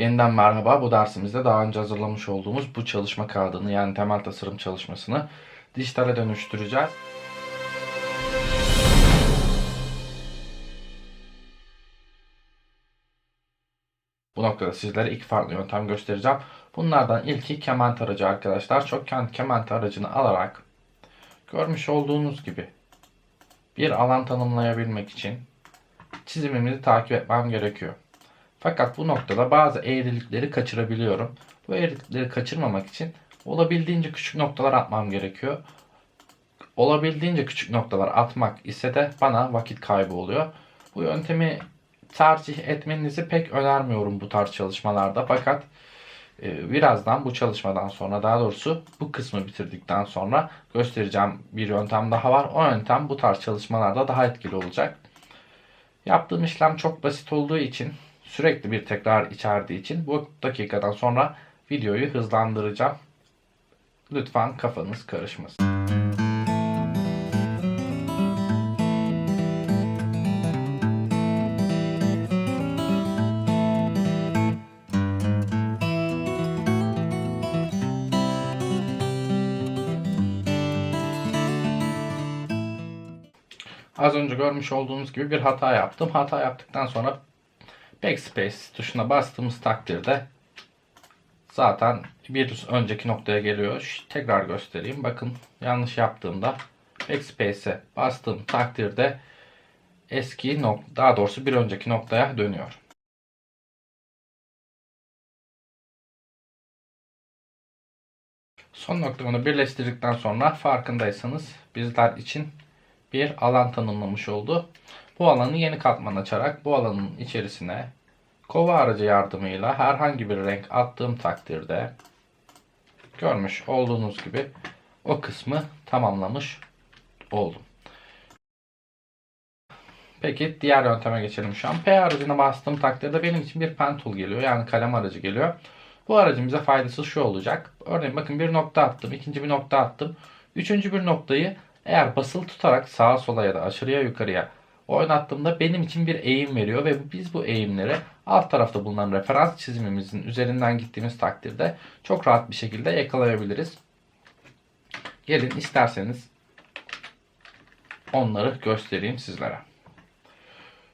Yeniden merhaba. Bu dersimizde daha önce hazırlamış olduğumuz bu çalışma kağıdını yani temel tasarım çalışmasını dijitale dönüştüreceğiz. Bu noktada sizlere iki farklı yöntem göstereceğim. Bunlardan ilki keman aracı arkadaşlar. Çokgen keman aracını alarak görmüş olduğunuz gibi bir alan tanımlayabilmek için çizimimizi takip etmem gerekiyor. Fakat bu noktada bazı eğrilikleri kaçırabiliyorum. Bu eğrilikleri kaçırmamak için olabildiğince küçük noktalar atmam gerekiyor. Olabildiğince küçük noktalar atmak ise de bana vakit kaybı oluyor. Bu yöntemi tercih etmenizi pek önermiyorum bu tarz çalışmalarda. Fakat e, birazdan bu çalışmadan sonra daha doğrusu bu kısmı bitirdikten sonra göstereceğim bir yöntem daha var. O yöntem bu tarz çalışmalarda daha etkili olacak. Yaptığım işlem çok basit olduğu için sürekli bir tekrar içerdiği için bu dakikadan sonra videoyu hızlandıracağım. Lütfen kafanız karışmasın. Az önce görmüş olduğunuz gibi bir hata yaptım. Hata yaptıktan sonra Backspace tuşuna bastığımız takdirde zaten bir önceki noktaya geliyor. Tekrar göstereyim. Bakın yanlış yaptığımda Backspace'e bastığım takdirde eski nokta, daha doğrusu bir önceki noktaya dönüyor. Son noktamını birleştirdikten sonra farkındaysanız bizler için bir alan tanımlamış oldu. Bu alanı yeni katman açarak bu alanın içerisine kova aracı yardımıyla herhangi bir renk attığım takdirde görmüş olduğunuz gibi o kısmı tamamlamış oldum. Peki diğer yönteme geçelim şu an. P aracına bastığım takdirde benim için bir pen tool geliyor. Yani kalem aracı geliyor. Bu aracın bize faydası şu olacak. Örneğin bakın bir nokta attım. ikinci bir nokta attım. Üçüncü bir noktayı eğer basılı tutarak sağa sola ya da aşırıya yukarıya oynattığımda benim için bir eğim veriyor ve biz bu eğimleri alt tarafta bulunan referans çizimimizin üzerinden gittiğimiz takdirde çok rahat bir şekilde yakalayabiliriz. Gelin isterseniz onları göstereyim sizlere.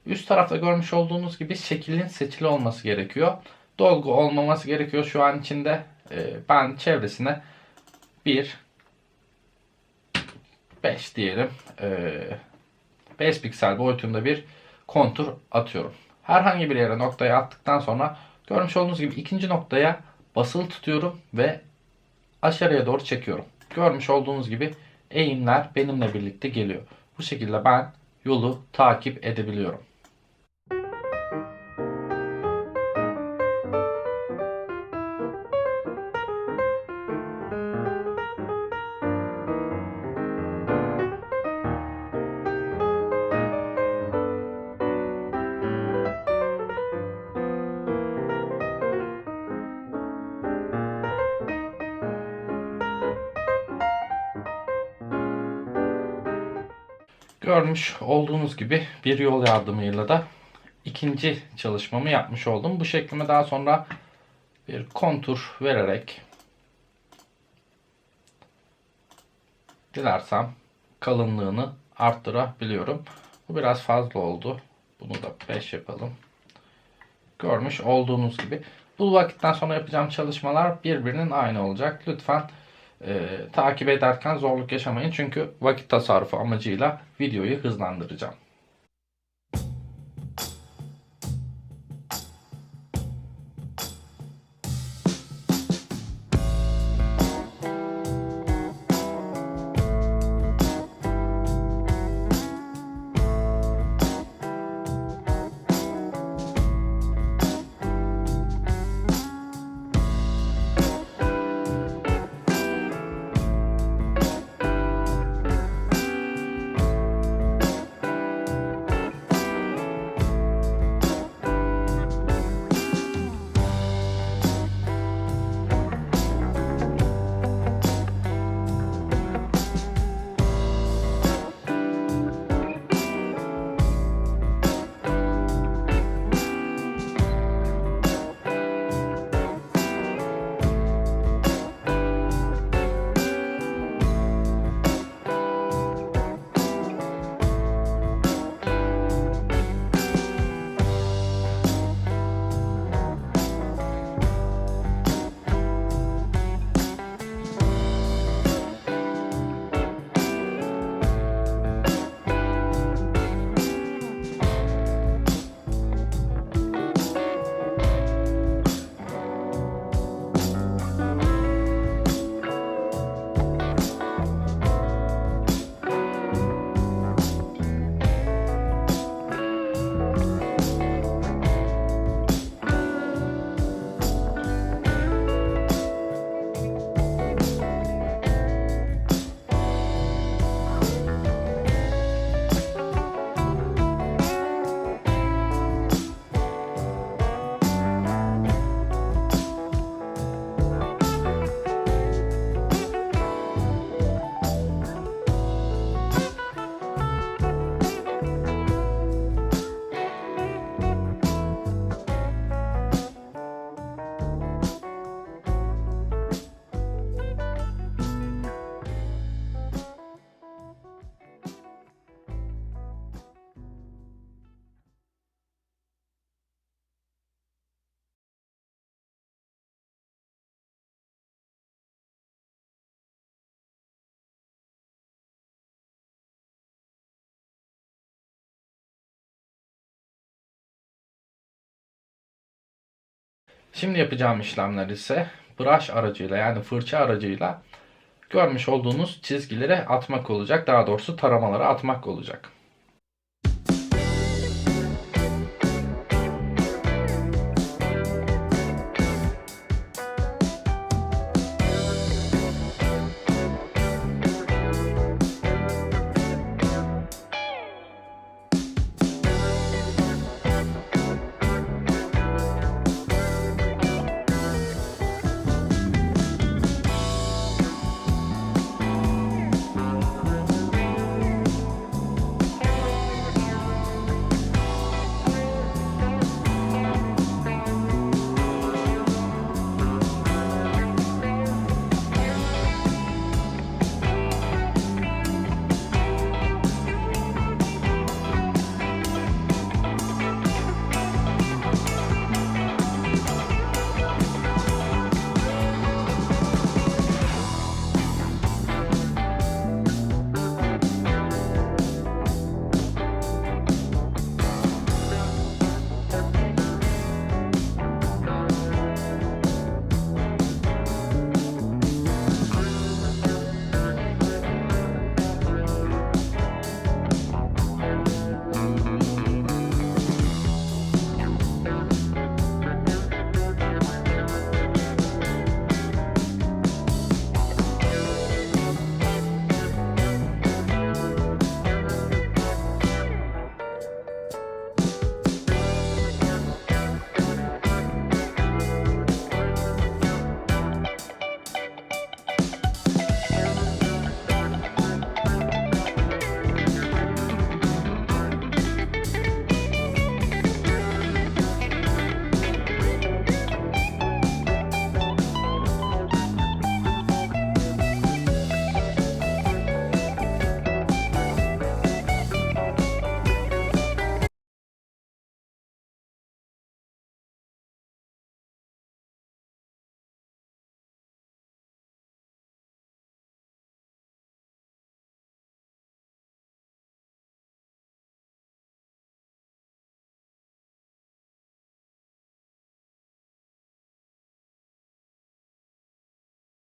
Üst tarafta görmüş olduğunuz gibi şeklin seçili olması gerekiyor. Dolgu olmaması gerekiyor şu an içinde. Ee, Ben çevresine bir 5 diyelim. Ee, 5 piksel boyutunda bir kontur atıyorum. Herhangi bir yere noktayı attıktan sonra görmüş olduğunuz gibi ikinci noktaya basılı tutuyorum ve aşağıya doğru çekiyorum. Görmüş olduğunuz gibi eğimler benimle birlikte geliyor. Bu şekilde ben yolu takip edebiliyorum. Görmüş olduğunuz gibi bir yol yardımıyla da ikinci çalışmamı yapmış oldum. Bu şeklime daha sonra bir kontur vererek dilersem kalınlığını arttırabiliyorum. Bu biraz fazla oldu. Bunu da 5 yapalım. Görmüş olduğunuz gibi. Bu vakitten sonra yapacağım çalışmalar birbirinin aynı olacak. Lütfen e, takip ederken zorluk yaşamayın. Çünkü vakit tasarrufu amacıyla videoyu hızlandıracağım. Şimdi yapacağım işlemler ise brush aracıyla yani fırça aracıyla görmüş olduğunuz çizgileri atmak olacak. Daha doğrusu taramaları atmak olacak.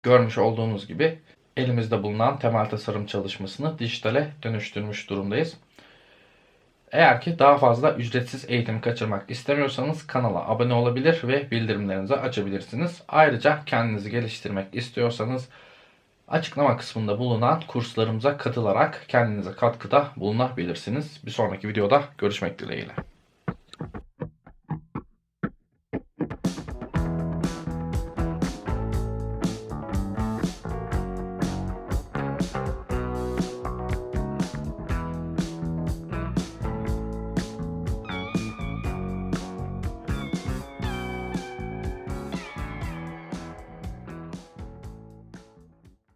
Görmüş olduğunuz gibi elimizde bulunan temel tasarım çalışmasını dijitale dönüştürmüş durumdayız. Eğer ki daha fazla ücretsiz eğitim kaçırmak istemiyorsanız kanala abone olabilir ve bildirimlerinizi açabilirsiniz. Ayrıca kendinizi geliştirmek istiyorsanız açıklama kısmında bulunan kurslarımıza katılarak kendinize katkıda bulunabilirsiniz. Bir sonraki videoda görüşmek dileğiyle.